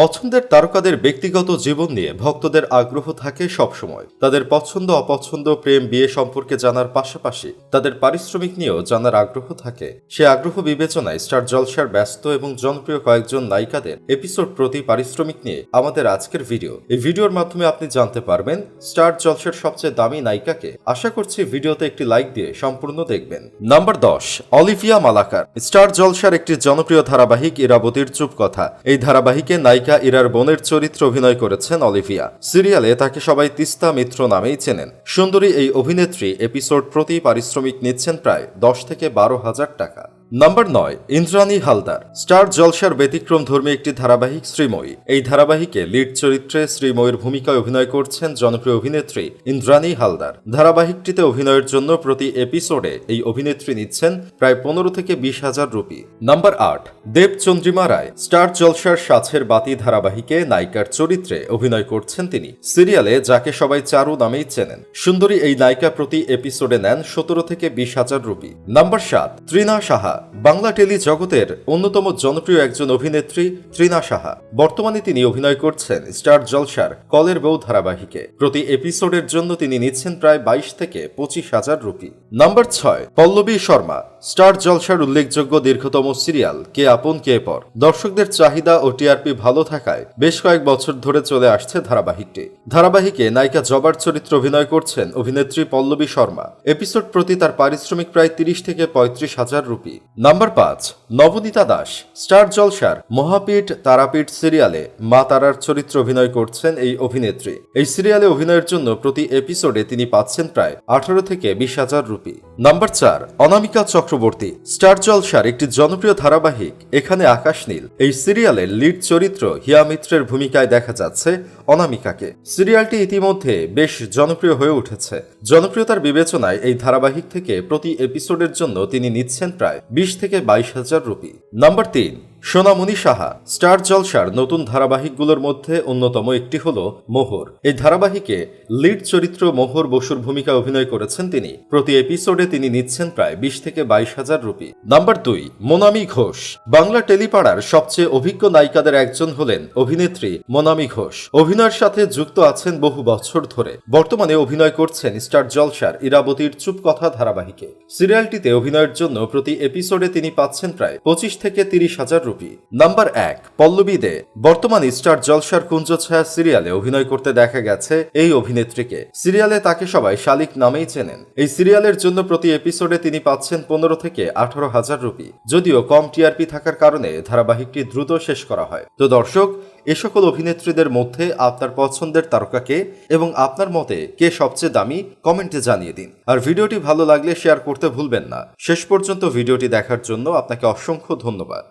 পছন্দের তারকাদের ব্যক্তিগত জীবন নিয়ে ভক্তদের আগ্রহ থাকে সবসময়। তাদের পছন্দ, অপছন্দ, প্রেম, বিয়ে সম্পর্কে জানার পাশাপাশি তাদের পারিশ্রমিক নিয়েও জানার আগ্রহ থাকে। সে আগ্রহ বিবেচনায় স্টার জলসার ব্যস্ত এবং জনপ্রিয় কয়েকজন নায়িকাদের এপিসোড প্রতি পারিশ্রমিক নিয়ে আমাদের আজকের ভিডিও। এই ভিডিওর মাধ্যমে আপনি জানতে পারবেন স্টার জলসার সবচেয়ে দামি নায়িকাকে। আশা করছি ভিডিওতে একটি লাইক দিয়ে সম্পূর্ণ দেখবেন। নাম্বার দশ, অলিভিয়া মালাকার। স্টার জলসার একটি জনপ্রিয় ধারাবাহিক ইরাবতীর চুপ কথা। এই ধারাবাহিকে নায়িকা ইরার বোনের চরিত্রে অভিনয় করেছেন অলিভিয়া। সিরিয়ালে তাকে সবাই তিস্তা মিত্র নামেই চেনেন। সুন্দরী এই অভিনেত্রী এপিসোড প্রতি পারিশ্রমিক নিচ্ছেন প্রায় দশ থেকে বারো হাজার টাকা। নাম্বার নয়, ইন্দ্রাণী হালদার, স্টার জলসার ব্যতিক্রম ধর্মী একটি ধারাবাহিক শ্রীময়ী। এই ধারাবাহিকে লিড চরিত্রে শ্রীময়ীর ভূমিকায় অভিনয় করছেন জনপ্রিয় অভিনেত্রী ইন্দ্রাণী হালদার। ধারাবাহিকটিতে অভিনয়ের জন্য প্রতি এপিসোডে এই অভিনেত্রী নিচ্ছেন প্রায় পনেরো থেকে বিশ হাজার রুপি। নাম্বার আট দেব চন্দ্রিমা রায়, স্টার জলসার সাছের বাতি ধারাবাহিকে নায়িকার চরিত্রে অভিনয় করছেন তিনি। সিরিয়ালে যাকে সবাই চারু নামেই চেনেন। সুন্দরী এই নায়িকা প্রতি এপিসোডে নেন সতেরো থেকে বিশ হাজার রুপি। নাম্বার সাত, ত্রিনা সাহা বাংলা টেলি জগতের অন্যতম জনপ্রিয় একজন অভিনেত্রী ত্রিনা সাহা। বর্তমানে তিনি অভিনয় করছেন স্টার জলসার কলের বউ ধারাবাহিকে। প্রতি এপিসোডের জন্য তিনি নিচ্ছেন প্রায় বাইশ থেকে পঁচিশ হাজার রুপি। নাম্বার ছয়, পল্লবী শর্মা। স্টার জলসার উল্লেখযোগ্য দীর্ঘতম সিরিয়াল, কে আপন, কে পর। দর্শকদের চাহিদা ও টিআরপি ভালো থাকায় বেশ কয়েক বছর ধরে চলে আসছে ধারাবাহিকটি। ধারাবাহিকে নায়িকা জবার চরিত্রে অভিনয় করছেন অভিনেত্রী পল্লবী শর্মা। এপিসোড প্রতি তার পারিশ্রমিক প্রায় তিরিশ থেকে পঁয়ত্রিশ হাজার রুপি। নাম্বার পাঁচ, নবনীতা দাস, স্টার জলসার মহাপীঠ তারাপীঠ সিরিয়ালে মা তারার চরিত্রে অভিনয় করছেন এই অভিনেত্রী। এই সিরিয়ালে অভিনয়ের জন্য প্রতি এপিসোডে তিনি পাচ্ছেন প্রায় আঠারো থেকে বিশ হাজার রুপি। নাম্বার চার, অনামিকা চক্রবর্তী। স্টার জলসার একটি জনপ্রিয় ধারাবাহিক, এখানে আকাশ নীল। এই সিরিয়ালের লিড চরিত্র হিয়া মিত্রের ভূমিকায় দেখা যাচ্ছে অনামিকাকে। সিরিয়ালটি ইতিমধ্যে বেশ জনপ্রিয় হয়ে উঠেছে। জনপ্রিয়তার বিবেচনায় এই ধারাবাহিক থেকে প্রতি এপিসোডের জন্য তিনি নিচ্ছেন প্রায় বিশ থেকে বাইশ হাজার রুপি। নাম্বার তিন সোনামণি সাহা, স্টার জলসার নতুন ধারাবাহিকগুলোর মধ্যে অন্যতম একটি হল মোহর। এই ধারাবাহিকে লিড চরিত্র মোহর বসুর ভূমিকা অভিনয় করেছেন তিনি। প্রতি এপিসোডে তিনি নিচ্ছেন প্রায় বিশ থেকে বাইশ হাজার রুপি। নাম্বার দুই, মোনামি ঘোষ। বাংলা টেলিপাড়ার সবচেয়ে অভিজ্ঞ নায়িকাদের একজন হলেন অভিনেত্রী মোনামি ঘোষ। অভিনয়ের সাথে যুক্ত আছেন বহু বছর ধরে। বর্তমানে অভিনয় করছেন স্টার জলসার ইরাবতীর চুপ কথা ধারাবাহিকে। সিরিয়ালটিতে অভিনয়ের জন্য প্রতি এপিসোডে তিনি পাচ্ছেন প্রায় পঁচিশ থেকে তিরিশ হাজার রুপি। নাম্বার এক, পল্লবী দে। বর্তমানে স্টার জলসার কুঞ্জ ছায়া সিরিয়ালে অভিনয় করতে দেখা গেছে এই অভিনেত্রীকে। সিরিয়ালে তাকে সবাই শালিক নামেই চেনেন। এই সিরিয়ালের জন্য প্রতি এপিসোডে তিনি পাচ্ছেন পনেরো থেকে আঠারো হাজার রুপি। যদিও কম টিআরপি থাকার কারণে ধারাবাহিকটি দ্রুত শেষ করা হয়। তো দর্শক, এ সকল অভিনেত্রীদের মধ্যে আপনার পছন্দের তারকাকে এবং আপনার মতে কে সবচেয়ে দামি, কমেন্টে জানিয়ে দিন। আর ভিডিওটি ভালো লাগলে শেয়ার করতে ভুলবেন না। শেষ পর্যন্ত ভিডিওটি দেখার জন্য আপনাকে অসংখ্য ধন্যবাদ।